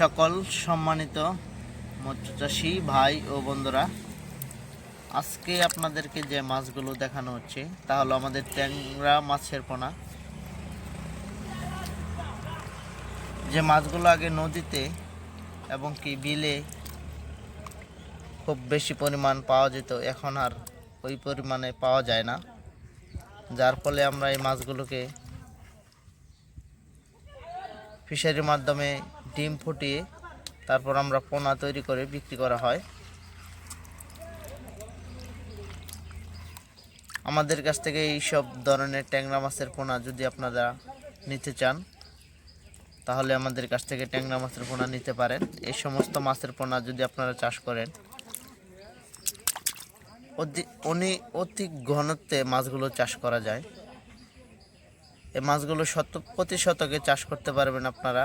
সকল সম্মানিত মৎস্যচাষী ভাই ও বন্ধুরা, আজকে আপনাদেরকে যে মাছগুলো দেখানো হচ্ছে, তা হলো আমাদের ট্যাংরা মাছের পোনা। যে মাছগুলো আগে নদীতে এবং কি বিলে খুব বেশি পরিমাণ পাওয়া যেত, এখন আর ওই পরিমাণে পাওয়া যায় না। যার ফলে আমরা এই মাছগুলোকে ফিশারির মাধ্যমে ডিম ফুটিয়ে তারপর আমরা পোনা তৈরি করে বিক্রি করা হয়। আমাদের কাছ থেকে এই সব ধরনের ট্যাংরা মাছের পোনা যদি আপনারা নিতে চান, তাহলে আমাদের কাছ থেকে ট্যাংরা মাছের পোনা নিতে পারেন। এই সমস্ত মাছের পোনা যদি আপনারা চাষ করেন, অতি অতি ঘনত্বে মাছগুলো চাষ করা যায়। এই মাছগুলো শত প্রতি শতকে চাষ করতে পারবেন আপনারা।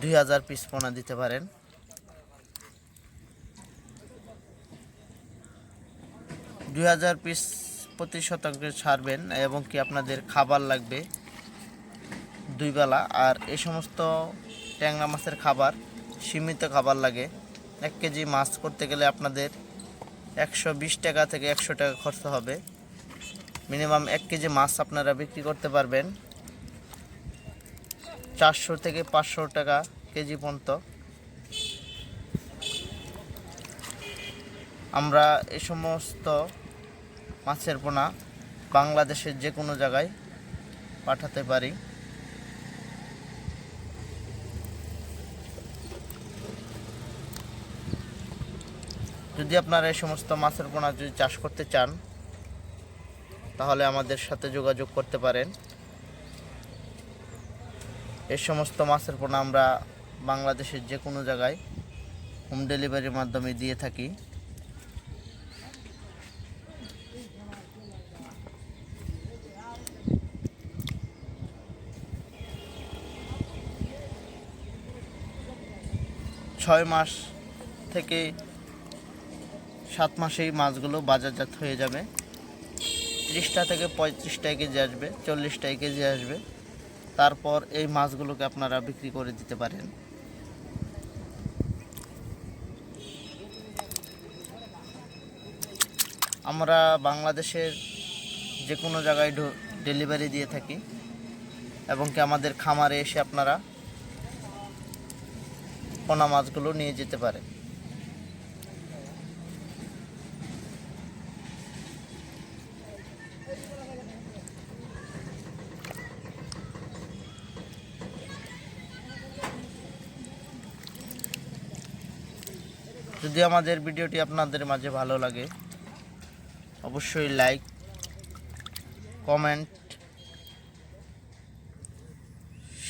দুই হাজার পিস পোনা দিতে পারেন। দুই হাজার পিস প্রতি শতকে ছাড়বেন এবং কি আপনাদের খাবার লাগবে দুই বেলা। আর এই সমস্ত ট্যাংরা মাছের খাবার, সীমিত খাবার লাগে। এক কেজি মাছ করতে গেলে আপনাদের একশো বিশ টাকা থেকে একশো টাকা খরচ হবে। মিনিমাম এক কেজি মাছ আপনারা বিক্রি করতে পারবেন। চারশো থেকে পাঁচশো টাকা কেজি পর্যন্ত। আমরা এই সমস্ত মাছের পোনা বাংলাদেশের যে কোনো জায়গায় পাঠাতে পারি। যদি আপনারা এই সমস্ত মাছের পোনা যদি চাষ করতে চান, তাহলে আমাদের সাথে যোগাযোগ করতে পারেন। এই সমস্ত মাছের পোনা আমরা বাংলাদেশের যে কোনো জায়গায় হোম ডেলিভারির মাধ্যমে দিয়ে থাকি। ছয় মাস থেকে সাত মাসেই মাছগুলো বাজারজাত হয়ে যাবে। ত্রিশটা থেকে পঁয়ত্রিশটা কেজি আসবে চল্লিশটা কেজি আসবে। তারপর এই মাছগুলোকে আপনারা বিক্রি করে দিতে পারেন। আমরা বাংলাদেশের যে কোনো জায়গায় ডেলিভারি দিয়ে থাকি এবং কি আমাদের খামারে এসে আপনারা পোনা মাছগুলো নিয়ে যেতে পারেন। যদি আমাদের ভিডিওটি আপনাদের মাঝে ভালো লাগে, অবশ্যই লাইক কমেন্ট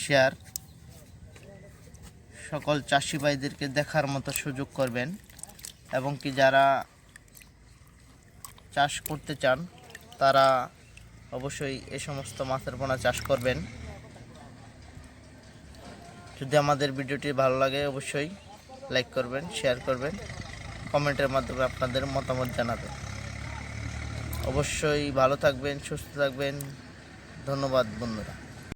শেয়ার সকল চাষি ভাইদেরকে দেখার মতো সুযোগ করবেন। এবং কি যারা চাষ করতে চান, তারা অবশ্যই এ সমস্ত মাছের পোনা চাষ করবেন। যদি আমাদের ভিডিওটি ভালো লাগে, অবশ্যই লাইক করবেন শেয়ার করবেন কমেন্টের মাধ্যমে আপনাদের মতামত জানাবেন। অবশ্যই ভালো থাকবেন, সুস্থ থাকবেন। ধন্যবাদ বন্ধুরা।